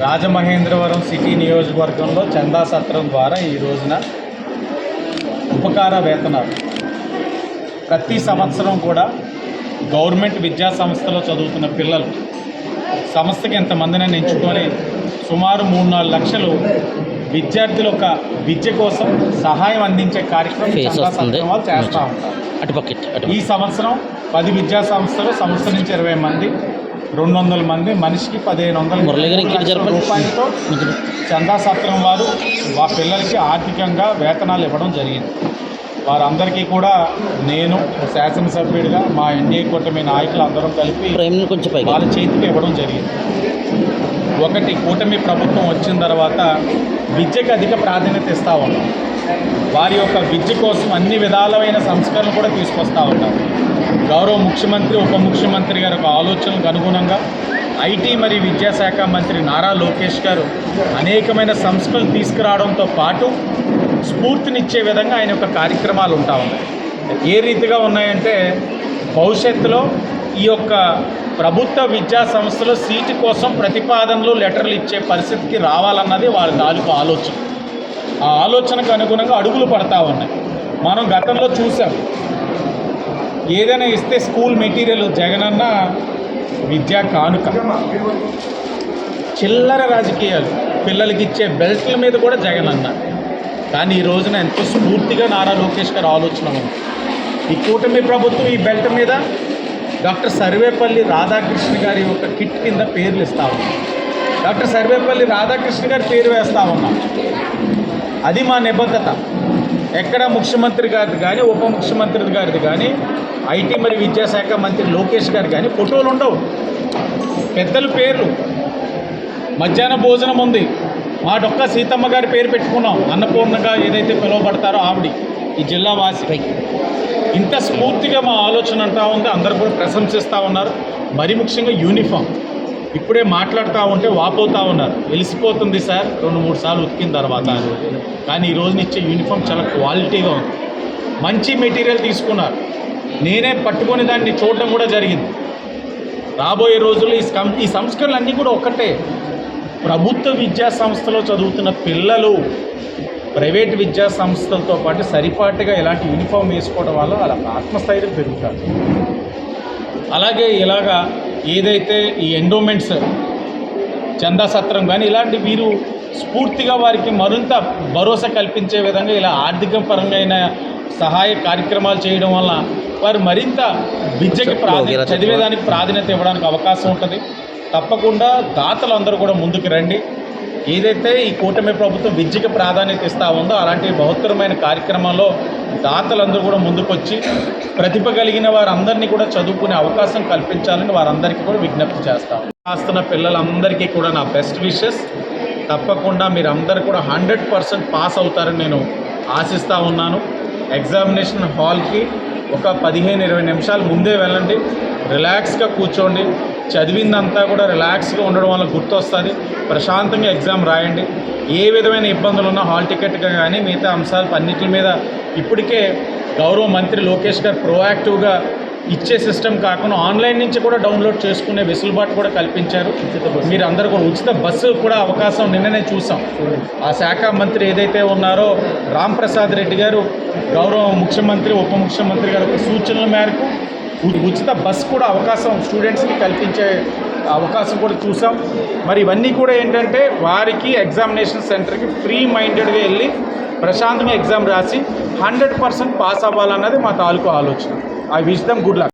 Rajamahendravaram city నియోజకవర్గంలో చందా సత్రం ద్వారా ఈ రోజున ఉపకార వేతనాలు. ప్రతి సంవత్సరం కూడా గవర్నమెంట్ విద్యా సంస్థలో చదువుతున్న పిల్లలు సంస్థకి ఎంతమందిని ఎంచుకొని సుమారు మూడు నాలుగు లక్షలు విద్యార్థుల యొక్క విద్య కోసం సహాయం అందించే కార్యక్రమం చేస్తూ ఉంటారు. ఈ సంవత్సరం పది విద్యా సంస్థలు సంస్థ నుంచి ఇరవై మంది రెండు వందల మంది మనిషికి పదిహేను వందల. రూపాయలతో చందా సత్రం వారు మా పిల్లలకి ఆర్థికంగా వేతనాలు ఇవ్వడం జరిగింది. వారందరికీ కూడా నేను శాసనసభ్యుడిగా మా ఎన్డీఏ కూటమి నాయకులు అందరం కలిపి వాళ్ళ చేతికి ఇవ్వడం జరిగింది. ఒకటి కూటమి ప్రభుత్వం వచ్చిన తర్వాత విద్యకు అధిక ప్రాధాన్యత ఇస్తూ ఉన్నాం. వారి యొక్క విద్య కోసం అన్ని విధాలమైన సంస్కరణలు కూడా తీసుకొస్తూ ఉంటాం గౌరవ ముఖ్యమంత్రి ఉప ముఖ్యమంత్రి గారి యొక్క ఆలోచనలకు అనుగుణంగా ఐటీ మరియు విద్యాశాఖ మంత్రి నారా లోకేష్ గారు అనేకమైన సంస్కరణలు తీసుకురావడంతో పాటు స్ఫూర్తినిచ్చే విధంగా ఆయన యొక్క కార్యక్రమాలు ఉంటా ఉన్నాయి. ఏ రీతిగా ఉన్నాయంటే భవిష్యత్తులో ఈ యొక్క ప్రభుత్వ విద్యా సంస్థలో సీటు కోసం ప్రతిపాదనలు లెటర్లు ఇచ్చే పరిస్థితికి రావాలన్నది వాళ్ళ తాలూకు ఆలోచన. ఆ ఆలోచనకు అనుగుణంగా అడుగులు పడతా ఉన్నాయి. మనం గతంలో చూసాం. ఏదైనా ఇస్తే స్కూల్ మెటీరియల్ జగనన్న విద్యా కానుక. చిల్లర రాజకీయాలు. పిల్లలకి ఇచ్చే బెల్ట్ల మీద కూడా జగనన్న. కానీ ఈ రోజున ఎంతో స్ఫూర్తిగా నారా లోకేష్ గారు ఆలోచన ఉంది. ఈ కూటమి ప్రభుత్వం ఈ బెల్ట్ మీద డాక్టర్ సర్వేపల్లి రాధాకృష్ణ గారి యొక్క కిట్ కింద పేర్లు ఇస్తా ఉన్నాం డాక్టర్ సర్వేపల్లి రాధాకృష్ణ గారి పేరు వేస్తా ఉన్నాం. అది మా నిబద్ధత. ఎక్కడ ముఖ్యమంత్రి గారిది కానీ ఉప ముఖ్యమంత్రి గారిది కానీ ఐటీ మరియు విద్యాశాఖ మంత్రి లోకేష్ గారు కానీ ఫోటోలు ఉండవు. పెద్దల పేర్లు. మధ్యాహ్న భోజనం ఉంది. మాడొక్క సీతమ్మ గారి పేరు పెట్టుకున్నాం. అన్నపూర్ణగా ఏదైతే పిలువబడతారో ఆవిడ ఈ జిల్లా వాసి. ఇంత స్ఫూర్తిగా మా ఆలోచన అంటా ఉంది. అందరు కూడా ప్రశంసిస్తూ ఉన్నారు. మరి ముఖ్యంగా యూనిఫామ్. ఇప్పుడే మాట్లాడుతూ ఉంటే వాపోతూ ఉన్నారు. వెలిసిపోతుంది సార్. రెండు మూడు సార్లు ఉతికిన తర్వాత కానీ ఈ రోజున ఇచ్చే యూనిఫామ్ చాలా క్వాలిటీగా ఉంది. మంచి మెటీరియల్ తీసుకున్నారు. నేనే పట్టుకొని దాన్ని చూడడం కూడా జరిగింది. రాబోయే రోజుల్లో ఈ సం ఈ సంస్కరణలు అన్నీ కూడా ఒకటే ప్రభుత్వ విద్యా సంస్థలో చదువుతున్న పిల్లలు ప్రైవేట్ విద్యా సంస్థలతో పాటు సరిపాటుగా ఇలాంటి యూనిఫామ్ వేసుకోవడం వల్ల వాళ్ళ ఆత్మస్థైర్యం పెరుగుతారు. అలాగే ఇలాగా ఏదైతే ఈ ఎండోమెంట్స్ చందా సత్రం కానీ ఇలాంటి వీరు స్ఫూర్తిగా వారికి మరింత భరోసా కల్పించే విధంగా ఇలా ఆర్థిక పరమైన సహాయ కార్యక్రమాలు చేయడం వల్ల వారు మరింత విద్యకి ప్రాధాన్యత చదివేదానికి ప్రాధాన్యత ఇవ్వడానికి అవకాశం ఉంటుంది. తప్పకుండా దాతలు అందరూ కూడా ముందుకు రండి. ఏదైతే ఈ కూటమి ప్రభుత్వం విద్యకి ప్రాధాన్యత ఇస్తూ ఉందో అలాంటి బహుత్తరమైన కార్యక్రమంలో దాతలందరూ కూడా ముందుకొచ్చి ప్రతిభ కలిగిన వారందరినీ కూడా చదువుకునే అవకాశం కల్పించాలని వారందరికీ కూడా విజ్ఞప్తి చేస్తాం రాస్తున్న పిల్లలందరికీ కూడా నా బెస్ట్ విషెస్. తప్పకుండా మీరు అందరు కూడా హండ్రెడ్ పర్సెంట్ పాస్ అవుతారని నేను ఆశిస్తూ ఉన్నాను. ఎగ్జామినేషన్ హాల్కి ఒక పదిహేను ఇరవై నిమిషాలు ముందే వెళ్ళండి. రిలాక్స్గా కూర్చోండి. చదివిందంతా కూడా రిలాక్స్గా ఉండడం వల్ల గుర్తొస్తుంది. ప్రశాంతంగా ఎగ్జామ్ రాయండి. ఏ విధమైన ఇబ్బందులు ఉన్నా హాల్ టికెట్గా కానీ మిగతా అంశాలు అన్నిటి మీద ఇప్పటికే గౌరవ మంత్రి లోకేష్ గారు ప్రోయాక్టివ్గా ఇచ్చే సిస్టమ్ కాకుండా ఆన్లైన్ నుంచి కూడా డౌన్లోడ్ చేసుకునే వెసులుబాటు కూడా కల్పించారు. మీరు అందరూ కూడా ఉచిత బస్సు కూడా అవకాశం నిన్ననే చూసాం. ఆ శాఖ మంత్రి ఏదైతే ఉన్నారో రామ్ ప్రసాద్ రెడ్డి గారు గౌరవ ముఖ్యమంత్రి ఉప ముఖ్యమంత్రి గారి సూచనల మేరకు ఉచిత బస్ కూడా అవకాశం స్టూడెంట్స్కి కల్పించే అవకాశం కూడా చూసాం. మరి ఇవన్నీ కూడా ఏంటంటే వారికి ఎగ్జామినేషన్ సెంటర్కి ఫ్రీ మైండెడ్గా వెళ్ళి ప్రశాంతంగా ఎగ్జామ్ రాసి హండ్రెడ్ పర్సెంట్ పాస్ అవ్వాలన్నది మా తాలూకు ఆలోచన. I wish them good luck